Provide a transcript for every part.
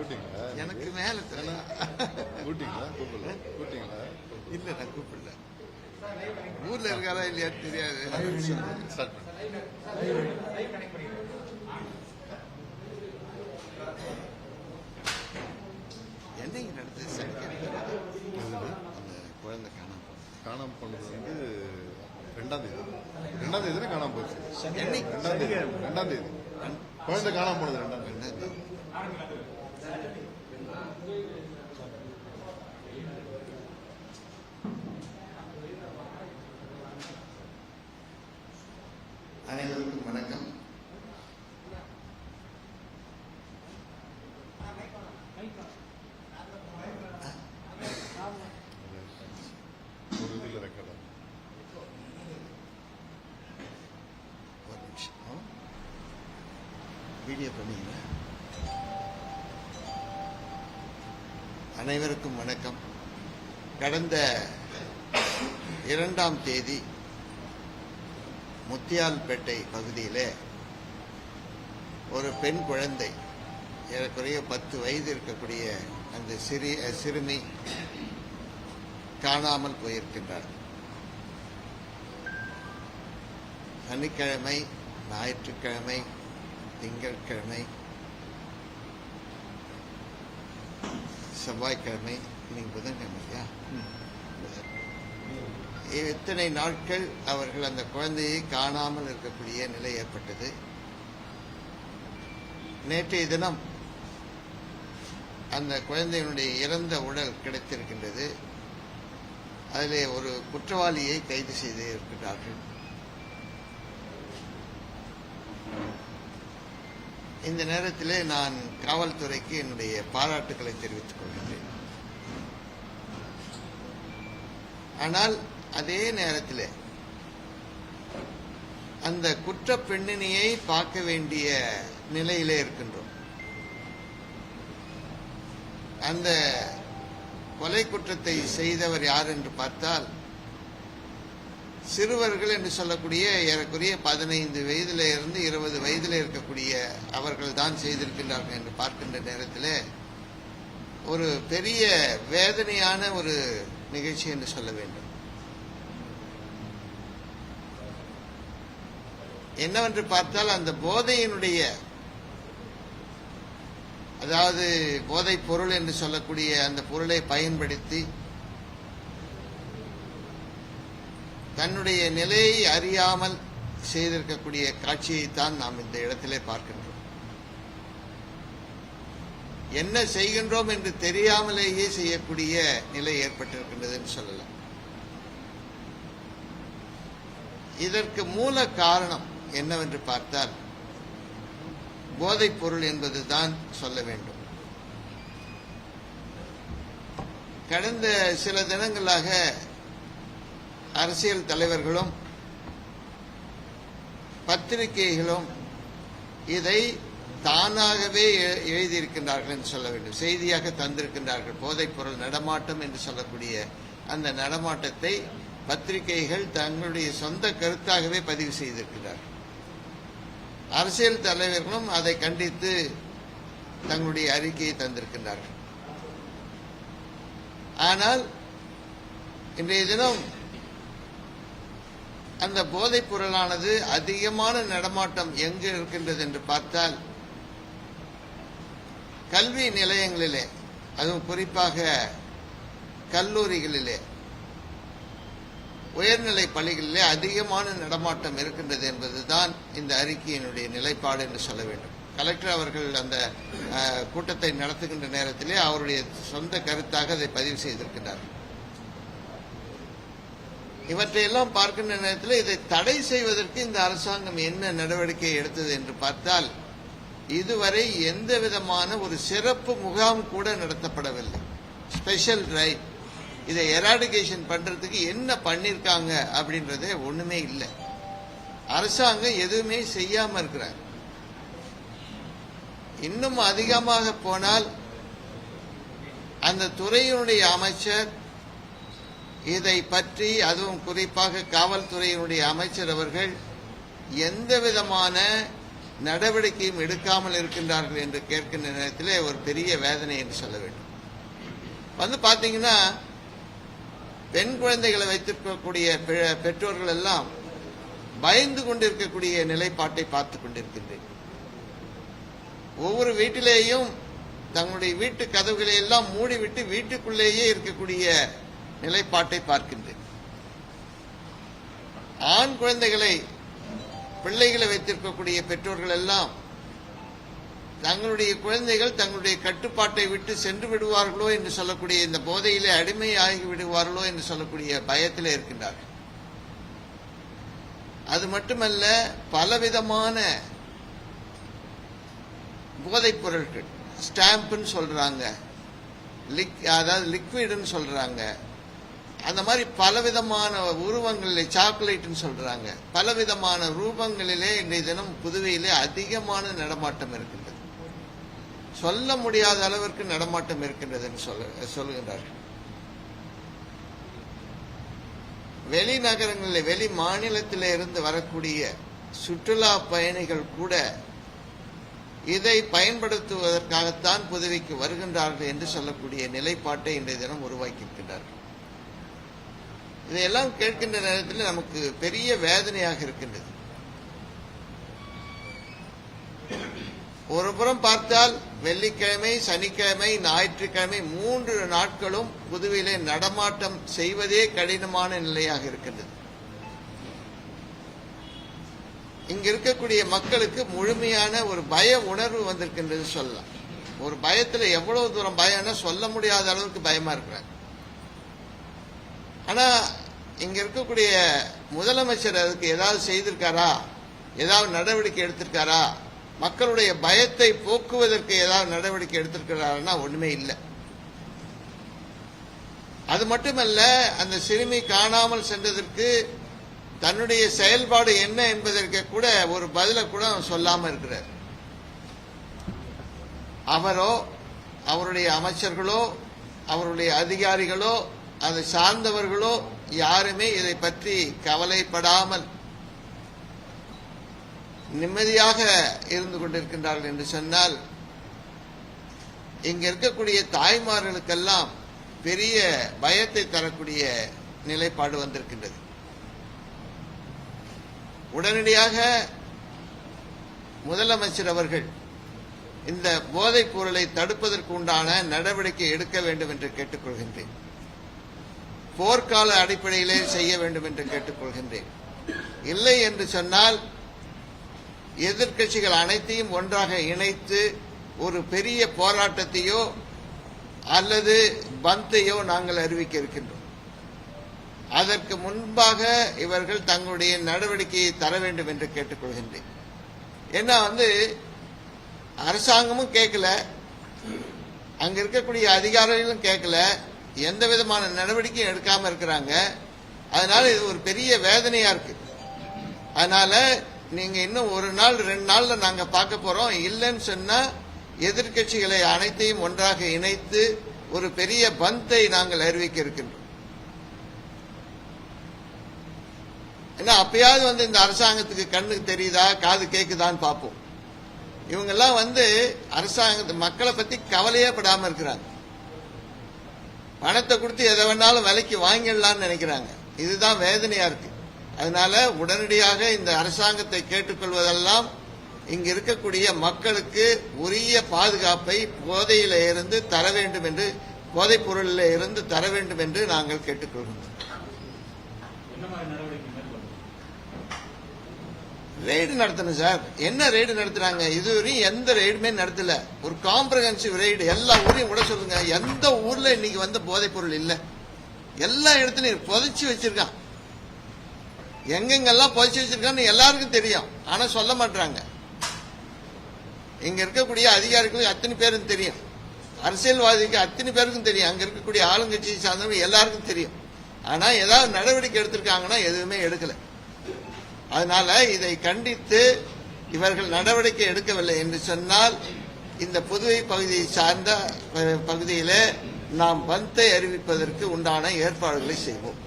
கூட்டிங்களா? எனக்கு மேல கூட்டிங்களா? கூப்பிடல. கூட்டிங்களா? இல்ல நான் கூப்பிடல. ஊர்ல இருக்காரா இல்லையான்னு தெரியாது. ஸ்டார்ட் என்னைக்கு நடந்தது? சனிக்கிழமை அந்த குழந்தை காணாம போனது. காணாம போனது வந்து ரெண்டாம் தேதி. ரெண்டாம் தேதி காணாம போச்சு? ரெண்டாம் தேதி. ரெண்டாம் தேதி. குழந்தை காணாம போனது ரெண்டாம் தேதி என்னது? அனைவருக்கும் வணக்கம் ஒரு இதில் ரெக்கார்ட் ஒரு நிமிஷம் வீடியோ பண்ணீங்களா அனைவருக்கும் வணக்கம். கடந்த இரண்டாம் தேதி முத்தியால்பேட்டை பகுதியிலே ஒரு பெண் குழந்தை ஏறக்குறைய பத்து வயது இருக்கக்கூடிய அந்த சிறி சிறுமி காணாமல் போயிருக்கின்றார் சனிக்கிழமை ஞாயிற்றுக்கிழமை திங்கட்கிழமை செவ்வாய்க்கிழமை இன்னைக்கு புதன்கிழமையா? எத்தனை நாட்கள் அவர்கள் அந்த குழந்தையை காணாமல் இருக்கக்கூடிய நிலை ஏற்பட்டது? நேற்றைய தினம் அந்த குழந்தையினுடைய இறந்த உடல் கிடைத்திருக்கின்றது. அதிலே ஒரு குற்றவாளியை கைது செய்து இருக்கிறார்கள். இந்த நேரத்திலே நான் காவல்துறைக்கு என்னுடைய பாராட்டுக்களை தெரிவித்துக் கொள்கிறேன் ஆனால் அதே நேரத்தில் அந்த குற்ற பெண்ணினியை பார்க்க வேண்டிய நிலையிலே இருக்கின்றோம். அந்த கொலை குற்றத்தை செய்தவர் யார் என்று பார்த்தால் சிறுவர்கள் என்று சொல்லக்கூடிய ஏறக்குறைய பதினைந்து வயதில் இருந்து இருபது வயதில் இருக்கக்கூடிய அவர்கள் தான் செய்திருக்கின்றார்கள் என்று பார்க்கின்ற நேரத்தில் ஒரு பெரிய வேதனையான ஒரு நிகழ்ச்சி என்று சொல்ல வேண்டும். என்னவென்று பார்த்தால் அந்த போதையினுடைய அதாவது போதைப் பொருள் என்று சொல்லக்கூடிய அந்த பொருளை பயன்படுத்தி தன்னுடைய நிலையை அறியாமல் செய்திருக்கக்கூடிய காட்சியைத்தான் நாம் இந்த இடத்திலே பார்க்கின்றோம். என்ன செய்கின்றோம் என்று தெரியாமலேயே செய்யக்கூடிய நிலை ஏற்பட்டிருக்கின்றதுன்னு சொல்லலாம் இதற்கு மூல காரணம் என்னவென்று பார்த்தால் போதைப் பொருள் என்பதுதான் சொல்ல வேண்டும். கடந்த சில தினங்களாக அரசியல் தலைவர்களும் பத்திரிகைகளும் இதை தானாகவே எழுதியிருக்கின்றார்கள் என்று சொல்ல வேண்டும். செய்தியாக தந்திருக்கின்றார்கள். போதைப்பொருள் நடமாட்டம் என்று சொல்லக்கூடிய அந்த நடமாட்டத்தை பத்திரிகைகள் தங்களுடைய சொந்த கருத்தாகவே பதிவு செய்திருக்கிறார்கள் அரசியல் தலைவர்களும் அதை கண்டித்து தங்களுடைய அறிக்கையை தந்திருக்கின்றார்கள். ஆனால் இன்றைய தினம் அந்த போதைப் பொருளானது அதிகமான நடமாட்டம் எங்கு இருக்கின்றது என்று பார்த்தால் கல்வி நிலையங்களிலே அதுவும் குறிப்பாக கல்லூரிகளிலே உயர்நிலை பள்ளிகளிலே அதிகமான நடமாட்டம் இருக்கின்றது என்பதுதான் இந்த அறிக்கையினுடைய நிலைப்பாடு என்று சொல்ல வேண்டும். கலெக்டர் அவர்கள் அந்த கூட்டத்தை நடத்துகின்ற நேரத்திலே அவருடைய சொந்த கருத்தாக அதை பதிவு செய்திருக்கிறார்கள் இவற்றையெல்லாம் பார்க்கின்ற நேரத்தில் இதை தடை செய்வதற்கு இந்த அரசாங்கம் என்ன நடவடிக்கை எடுத்தது என்று பார்த்தால் இதுவரை எந்த விதமான ஒரு சிறப்பு முகாம் கூட நடத்தப்படவில்லை. ஸ்பெஷல் ரைட் இதை எராடிகேஷன் பண்றதுக்கு என்ன பண்ணிருக்காங்க அப்படின்றதே ஒண்ணுமே இல்லை. அரசாங்கம் எதுவுமே செய்யாம இருக்கிறாங்க இன்னும் அதிகமாக போனால் அந்த துறையினுடைய அமைச்சர் இதை பற்றி அதுவும் குறிப்பாக காவல்துறையினுடைய அமைச்சர் அவர்கள் எந்த விதமான நடவடிக்கையும் எடுக்காமல் இருக்கின்றார்கள் என்று கேட்கின்ற நேரத்தில் ஒரு பெரிய வேதனை என்று சொல்ல வேண்டும். வந்து பார்த்தீங்கன்னா பெண் குழந்தைகளை வைத்திருக்கக்கூடிய பெ- பெற்றோர்கள் எல்லாம் பயந்து கொண்டிருக்கக்கூடிய நிலைப்பாட்டை பார்த்து கொண்டிருக்கின்றேன். ஒவ்வொரு வீட்டிலேயும் தங்களுடைய வீட்டு கதவுகளை எல்லாம் மூடிவிட்டு வீட்டுக்குள்ளேயே இருக்கக்கூடிய நிலைப்பாட்டை பார்க்கின்றேன். ஆண் குழந்தைகளை பிள்ளைகளை வைத்திருக்கக்கூடிய பெற்றோர்கள் எல்லாம் தங்களுடைய குழந்தைகள் தங்களுடைய கட்டுப்பாட்டை விட்டு சென்று விடுவார்களோ என்று சொல்லக்கூடிய இந்த போதையிலே அடிமையாகி விடுவார்களோ என்று சொல்லக்கூடிய பயத்தில் இருக்கின்றார்கள். அது மட்டுமல்ல பலவிதமான போதைப் பொருட்கள் ஸ்டாம்புன்னு சொல்றாங்க லிக் அதாவது லிக்விடுன்னு சொல்றாங்க அந்த மாதிரி பலவிதமான உருவங்களிலே சாக்லேட்னு சொல்றாங்க. பலவிதமான ரூபங்களிலே இன்றைய தினம் புதுவையிலே அதிகமான நடமாட்டம் இருக்கின்றது. சொல்ல முடியாத அளவிற்கு நடமாட்டம் இருக்கின்றது என்று சொல்ல சொல்லுகின்றார்கள் வெளிநகரங்களில் வெளி மாநிலத்திலே இருந்து வரக்கூடிய சுற்றுலா பயணிகள் கூட இதை பயன்படுத்துவதற்காகத்தான் புதுவைக்கு வருகின்றார்கள் என்று சொல்லக்கூடிய நிலைப்பாட்டை இன்றைய தினம் உருவாக்கியிருக்கின்றார்கள். இதையெல்லாம் கேட்கின்ற நேரத்தில் நமக்கு பெரிய வேதனையாக இருக்கின்றது. ஒரு புறம் பார்த்தால் வெள்ளிக்கிழமை சனிக்கிழமை ஞாயிற்றுக்கிழமை மூன்று நாட்களும் புதுவையிலே நடமாட்டம் செய்வதே கடினமான நிலையாக இருக்கின்றது. இங்க இருக்கக்கூடிய மக்களுக்கு முழுமையான ஒரு பய உணர்வு வந்திருக்கின்றது சொல்லலாம். ஒரு பயத்துல எவ்வளவு தூரம் பயம்னா சொல்ல முடியாத அளவுக்கு பயமா இருக்கிறாங்க ஆனா இங்க இருக்கக்கூடிய முதலமைச்சர் அதுக்கு ஏதாவது செய்திருக்காரா? ஏதாவது நடவடிக்கை எடுத்திருக்காரா? மக்களுடைய பயத்தை போக்குவதற்கு ஏதாவது நடவடிக்கை எடுத்திருக்கிறாருன்னா ஒண்ணுமே இல்லை. அது மட்டுமல்ல அந்த சிறுமி காணாமல் சென்றதற்கு தன்னுடைய செயல்பாடு என்ன என்பதற்கு கூட ஒரு பதில கூட சொல்லாமல் சொல்லாம இருக்கிறார். அவரோ அவருடைய அமைச்சர்களோ அவருடைய அதிகாரிகளோ அதை சார்ந்தவர்களோ யாருமே இதை பற்றி கவலைப்படாமல் நிம்மதியாக இருந்து கொண்டிருக்கின்றார்கள் என்று சொன்னால் இங்க இருக்கக்கூடிய தாய்மார்களுக்கெல்லாம் பெரிய பயத்தை தரக்கூடிய நிலைப்பாடு வந்திருக்கின்றது. உடனடியாக முதலமைச்சர் அவர்கள் இந்த போதைப் பொருளை தடுப்பதற்கு உண்டான நடவடிக்கை எடுக்க வேண்டும் என்று கேட்டுக்கொள்கின்றேன். போர்க்கால அடிப்படையிலே செய்ய வேண்டும் என்று கேட்டுக்கொள்கின்றேன். இல்லை என்று சொன்னால் எதிர்க்கட்சிகள் அனைத்தையும் ஒன்றாக இணைத்து ஒரு பெரிய போராட்டத்தையோ அல்லது பந்தையோ நாங்கள் அறிவிக்க இருக்கின்றோம். அதற்கு முன்பாக இவர்கள் தங்களுடைய நடவடிக்கையை தர வேண்டும் என்று கேட்டுக்கொள்கின்றேன். ஏன்னா வந்து அரசாங்கமும் கேட்கல. அங்க இருக்கக்கூடிய அதிகாரிகளும் கேட்கல. எந்த விதமான நடவடிக்கையும் எடுக்காம இருக்கிறாங்க. அதனால இது ஒரு பெரிய வேதனையா இருக்கு. அதனால நீங்க இன்னும் ஒரு நாள் ரெண்டு நாள்ல நாங்க பார்க்க போறோம். இல்லைன்னு சொன்னா எதிர்க்கட்சிகளை அனைத்தையும் ஒன்றாக இணைத்து ஒரு பெரிய பந்தை நாங்கள் அறிவிக்க இருக்கின்றோம். ஏன்னா அப்பயாவது வந்து இந்த அரசாங்கத்துக்கு கண்ணுக்கு தெரியுதா காது கேக்குதான்னு பார்ப்போம். இவங்கெல்லாம் வந்து அரசாங்கத்து மக்களை பத்தி கவலையே படாம இருக்கிறாங்க. பணத்தை கொடுத்து எதை வேணாலும் விலைக்கு வாங்கிடலாம்னு நினைக்கிறாங்க. இதுதான் வேதனையா இருக்கு. அதனால உடனடியாக இந்த அரசாங்கத்தை கேட்டுக்கொள்வதெல்லாம் இங்கு இருக்கக்கூடிய மக்களுக்கு உரிய பாதுகாப்பை போதையில இருந்து தர வேண்டும் என்று போதைப் பொருளில் இருந்து தர வேண்டும் என்று நாங்கள் கேட்டுக்கொள்கிறோம் என்ன மாதிரி நடவடிக்கை மேற்கொள்ளும் ரெய்டு நடத்தணும் சார் என்ன ரெய்டு நடத்துறாங்க? இதுவரையும் எந்த ரெய்டுமே நடத்தல. ஒரு காம்ப்ரஹென்சிவ் ரெய்டு எல்லா ஊரையும் கூட சொல்லுங்க. எந்த ஊர்ல இன்னைக்கு வந்த போதைப் பொருள் இல்ல? எல்லா இடத்துலயும் புதைச்சு வச்சிருக்கான். எங்கெங்கெல்லாம் புதைச்சு வச்சிருக்கான்னு எல்லாருக்கும் தெரியும். ஆனா சொல்ல மாட்டாங்க இங்க இருக்கக்கூடிய அதிகாரிகளுக்கு அத்தனை பேரும் தெரியும். அரசியல்வாதிக்கு அத்தனை பேருக்கும் தெரியும். அங்க இருக்கக்கூடிய ஆளுங்கட்சி சார்ந்தவங்க எல்லாருக்கும் தெரியும். ஆனா ஏதாவது நடவடிக்கை எடுத்திருக்காங்கன்னா எதுவுமே எடுக்கலை. அதனால இதை கண்டித்து இவர்கள் நடவடிக்கை எடுக்கவில்லை என்று சொன்னால் இந்த புதுவை பகுதியை சார்ந்த பகுதியிலே நாம் பந்தை அறிவிப்பதற்கு உண்டான ஏற்பாடுகளை செய்வோம்.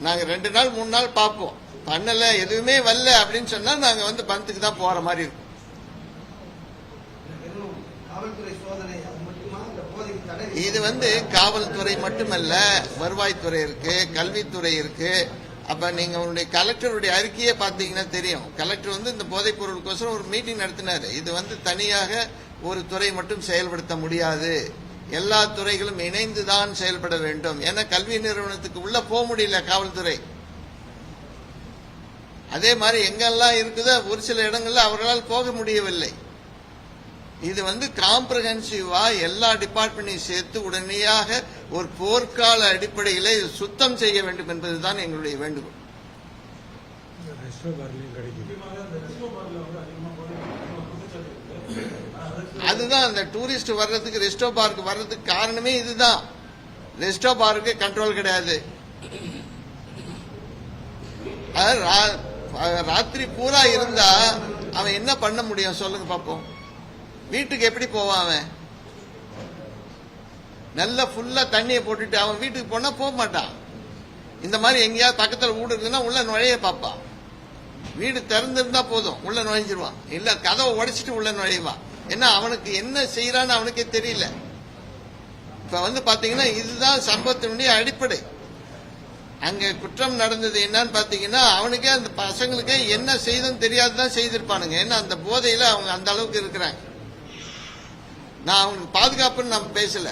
நாங்க ரெண்டு நாள் மூணு நாள் பார்ப்போம். பண்ணல எதுவுமே வரல அப்படின்னு சொன்னா நாங்க வந்து பந்துக்கு தான் போற மாதிரி இருக்கும் வெறும் காவல்துறை சோதனை அது மட்டுமா இந்த போதைக்கு தடை இது வந்து காவல்துறை மட்டுமல்ல வருவாய்த்துறை இருக்கு கல்வித்துறை இருக்கு. அப்ப நீங்க உங்களுடைய கலெக்டருடைய அறிக்கையே பாத்தீங்கன்னா தெரியும். கலெக்டர் வந்து இந்த போதைப் பொருளுக்கோசரம் ஒரு மீட்டிங் நடத்தினாரு. இது வந்து தனியாக ஒரு துறை மட்டும் செயல்படுத்த முடியாது. எல்லா துறைகளும் இணைந்து தான் செயல்பட வேண்டும். ஏன்னா கல்வி நிறுவனத்துக்கு உள்ள போக முடியல காவல்துறை. அதே மாதிரி எங்கெல்லாம் இருக்குதோ ஒரு சில இடங்கள்ல அவர்களால் போக முடியவில்லை. இது வந்து காம்ப்ரஹென்சிவா எல்லா டிபார்ட்மெண்ட்டையும் சேர்த்து உடனடியாக ஒரு போர்க்கால அடிப்படையில் சுத்தம் செய்ய வேண்டும் என்பதுதான் எங்களுடைய வேண்டுகோள். அதுதான் அந்த டூரிஸ்ட் வர்றதுக்கு ரெஸ்டோ பார்க் வர்றதுக்கு காரணமே இதுதான். ரெஸ்டோ பார்க்கு கண்ட்ரோல் கிடையாது. அது ரா- ராத்திரி பூரா இருந்தா அவன் என்ன பண்ண முடியும்? சொல்லுங்க பாப்போம். வீட்டுக்கு எப்படி போவான் அவன்? நல்லா ஃபுல்லா தண்ணியை போட்டுட்டு அவன் வீட்டுக்கு போனா போக மாட்டான். இந்த மாதிரி எங்கேயாவது பக்கத்தில் வீடு இருக்குன்னா உள்ள நுழைய பார்ப்பான். வீடு திறந்திருந்தா போதும் உள்ள நுழைஞ்சிருவான். இல்ல கதவை உடைச்சிட்டு உள்ள நுழைவான். ஏன்னா அவனுக்கு என்ன செய்யறான்னு அவனுக்கே தெரியல. இப்ப வந்து பாத்தீங்கன்னா இதுதான் சம்பவத்தினுடைய அடிப்படை. அங்க குற்றம் நடந்தது என்னன்னு பாத்தீங்கன்னா அவனுக்கே அந்த பசங்களுக்கே என்ன செய்தும் தெரியாதுதான் செய்திருப்பானுங்க. ஏன்னா அந்த போதையில அவங்க அந்த அளவுக்கு இருக்கிறாங்க. நான் பாதுகாப்புன்னு நான் பேசல.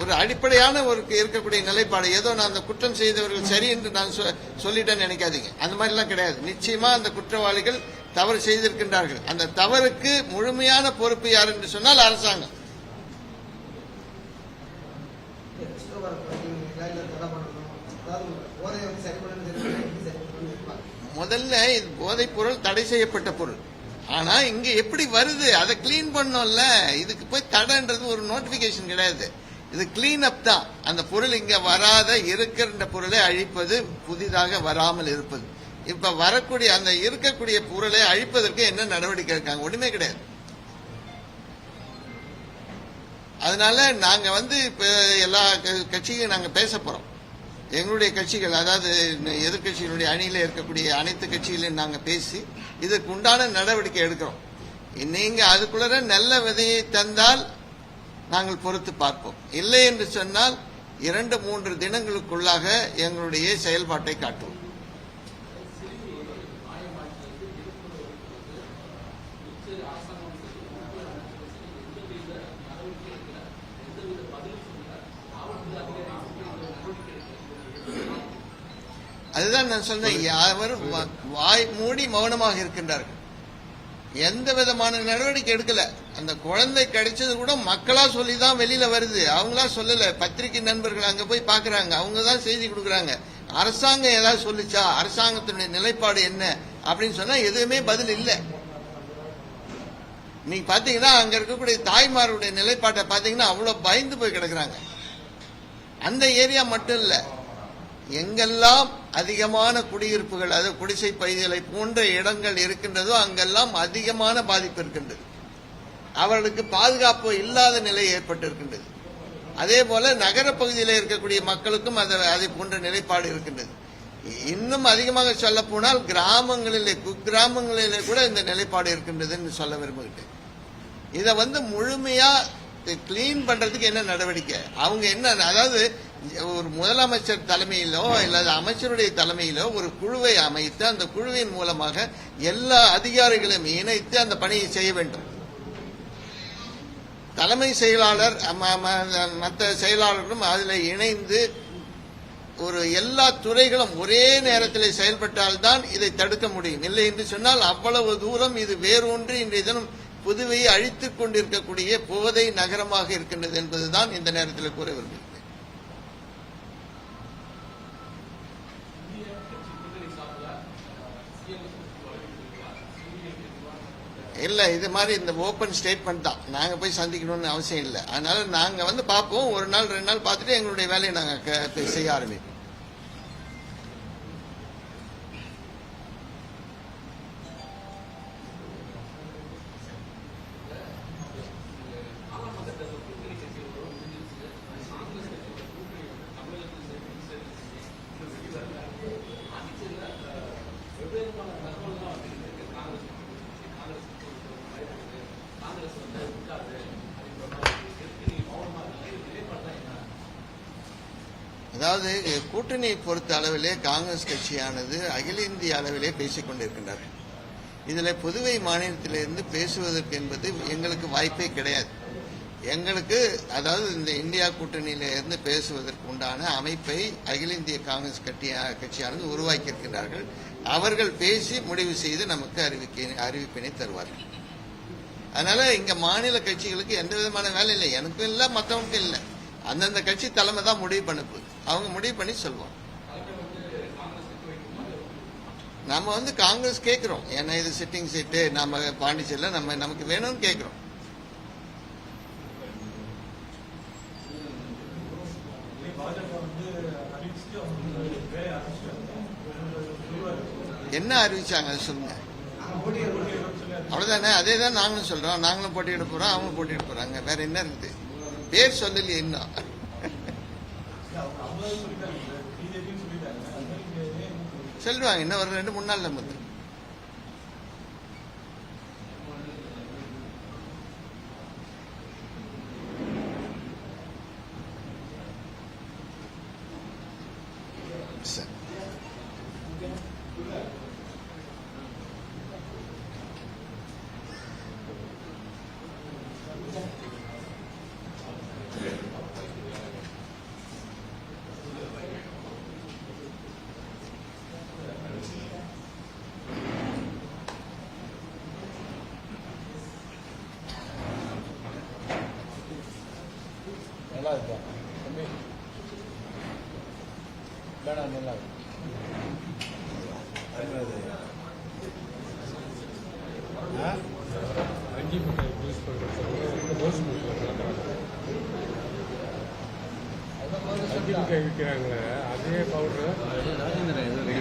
ஒரு அடிப்படையான ஒரு இருக்கக்கூடிய நிலைப்பாடு. ஏதோ நான் அந்த குற்றம் செய்தவர்கள் சரி என்று நான் சொ- சொல்லிட்டேன்னு நினைக்காதீங்க. அந்த மாதிரிலாம் கிடையாது. நிச்சயமா அந்த குற்றவாளிகள் தவறு செய்திருக்கின்றார்கள். அந்த தவறுக்கு முழுமையான பொறுப்பு யார் என்று சொன்னால் அரசாங்கம். முதல்ல இது போதைப் பொருள் தடை செய்யப்பட்ட பொருள். ஆனா இங்க எப்படி வருது? அதை கிளீன் பண்ணோம்ல. இதுக்கு போய் தடைன்றது ஒரு நோட்டிபிகேஷன் கிடையாது. இது கிளீன் அப் தான். அந்த பொருள் இங்க வராத இருக்கின்ற பொருளை அழிப்பது புதிதாக வராமல் இருப்பது. இப்ப வரக்கூடிய அந்த இருக்கக்கூடிய பொருளை அழிப்பதற்கு என்ன நடவடிக்கை இருக்காங்க ஒண்ணுமே கிடையாது. அதனால நாங்க வந்து இப்ப எல்லா கட்சியும் நாங்க பேச போறோம். எங்களுடைய கட்சிகள் அதாவது எதிர்கட்சிகளுடைய அணியில இருக்கக்கூடிய அனைத்து கட்சிகளையும் நாங்க பேசி இதற்கு உண்டான நடவடிக்கை எடுக்கிறோம். நீங்க அதுக்குள்ள நல்ல விதையை தந்தால் நாங்கள் பொறுத்து பார்ப்போம். இல்லை என்று சொன்னால் இரண்டு மூன்று தினங்களுக்குள்ளாக எங்களுடைய செயல்பாட்டை காட்டுவோம். அதுதான் நான் சொன்னேன் யாவரும் வா- வாய் மூடி மௌனமாக இருக்கின்றார்கள். எந்த விதமான நடவடிக்கை எடுக்கல. அந்த குழந்தை கிடைச்சது கூட மக்களா சொல்லி தான் வெளியில வருது. அவங்களா சொல்லல. பத்திரிகை நண்பர்கள் அங்க போய் பாக்குறாங்க. அவங்க தான் செய்தி கொடுக்குறாங்க. அரசாங்கம் ஏதாவது சொல்லுச்சா? அரசாங்கத்தினுடைய நிலைப்பாடு என்ன? அப்படின்னு சொன்னா எதுவுமே பதில் இல்லை. நீங்க பாத்தீங்கன்னா அங்க இருக்கக்கூடிய தாய்மாருடைய நிலைப்பாட்டை பாத்தீங்கன்னா அவ்வளவு பயந்து போய் கிடக்குறாங்க. அந்த ஏரியா மட்டும் இல்ல. எங்கெல்லாம் அதிகமான குடியிருப்புகள் அதாவது குடிசை பகுதிகளை போன்ற இடங்கள் இருக்கின்றதோ அங்கெல்லாம் அதிகமான பாதிப்பு இருக்கின்றது. அவர்களுக்கு பாதுகாப்பு இல்லாத நிலை ஏற்பட்டிருக்கின்றது. அதே போல நகர பகுதியில் இருக்கக்கூடிய மக்களுக்கும் அதை அதை போன்ற நிலைப்பாடு இருக்கின்றது. இன்னும் அதிகமாக சொல்ல போனால் கிராமங்களிலே குக்கிராமங்களிலே கூட இந்த நிலைப்பாடு இருக்கின்றதுன்னு சொல்ல விரும்புகிட்டேன் இதை வந்து முழுமையா கிளீன் பண்றதுக்கு என்ன நடவடிக்கை? அவங்க என்ன அதாவது ஒரு முதலமைச்சர் தலைமையிலோ அல்லது அமைச்சருடைய தலைமையிலோ ஒரு குழுவை அமைத்து அந்த குழுவின் மூலமாக எல்லா அதிகாரிகளையும் இணைத்து அந்த பணியை செய்ய வேண்டும். தலைமை செயலாளர் மற்ற செயலாளர்களும் அதில் இணைந்து ஒரு எல்லா துறைகளும் ஒரே நேரத்தில் செயல்பட்டால்தான் இதை தடுக்க முடியும். இல்லை என்று சொன்னால் அவ்வளவு தூரம் இது வேரூன்றி இன்றைய தினம் புதுவையை அழித்துக் கொண்டிருக்கக்கூடிய போதை நகரமாக இருக்கின்றது என்பதுதான் இந்த நேரத்தில் கூற விரும்புகிறேன். இல்ல இது மாதிரி இந்த ஓபன் ஸ்டேட்மெண்ட் தான். நாங்க போய் சந்திக்கணும்னு அவசியம் இல்லை. அதனால நாங்க வந்து பார்ப்போம். ஒரு நாள் ரெண்டு நாள் பார்த்துட்டு எங்களுடைய வேலையை நாங்க செய்ய ஆரம்பிப்போம். அதாவது கூட்டணியை பொறுத்த அளவிலே காங்கிரஸ் கட்சியானது அகில இந்திய அளவிலே பேசிக் கொண்டிருக்கின்றார்கள். இதில் புதுவை மாநிலத்திலிருந்து பேசுவதற்கு என்பது எங்களுக்கு வாய்ப்பே கிடையாது. எங்களுக்கு அதாவது இந்த இந்தியா கூட்டணியில இருந்து பேசுவதற்கு உண்டான அமைப்பை அகில இந்திய காங்கிரஸ் கட்சியா கட்சியானது உருவாக்கியிருக்கிறார்கள் அவர்கள் பேசி முடிவு செய்து நமக்கு அறிவிக்க அறிவிப்பினை தருவார்கள். அதனால இங்க மாநில கட்சிகளுக்கு எந்த விதமான வேலை இல்லை. எனக்கும் இல்லை மற்றவங்களுக்கும் இல்லை. அந்தந்த கட்சி தலைமை தான் முடிவு பண்ண போகுது. அவங்க முடிவு பண்ணி சொல்லுவாங்க. நம்ம வந்து காங்கிரஸ் கேட்கிறோம் ஏன்னா இது சிட்டிங் சீட்டு நம்ம பாண்டிச்சேரியில் நம்ம நமக்கு வேணும்னு கேட்குறோம் என்ன அறிவிச்சாங்க? அதை சொல்லுங்க. நாங்கள் அவ்வளவுதானே? அதே தான் நாங்களும் சொல்றோம். நாங்களும் போட்டியிட போறோம் அவங்களும் போட்டியிட போறாங்க. வேற என்ன இருக்குது? பேர் சொல்லலையே இன்னும் அவங்க சொல்லிட்டாங்க பிஜேபின்னு சொல்லிட்டாங்க அது மாதிரி இங்க ஏன் செல்வாங்க இன்னும் ஒரு ரெண்டு மூணு நாள் அஞ்சு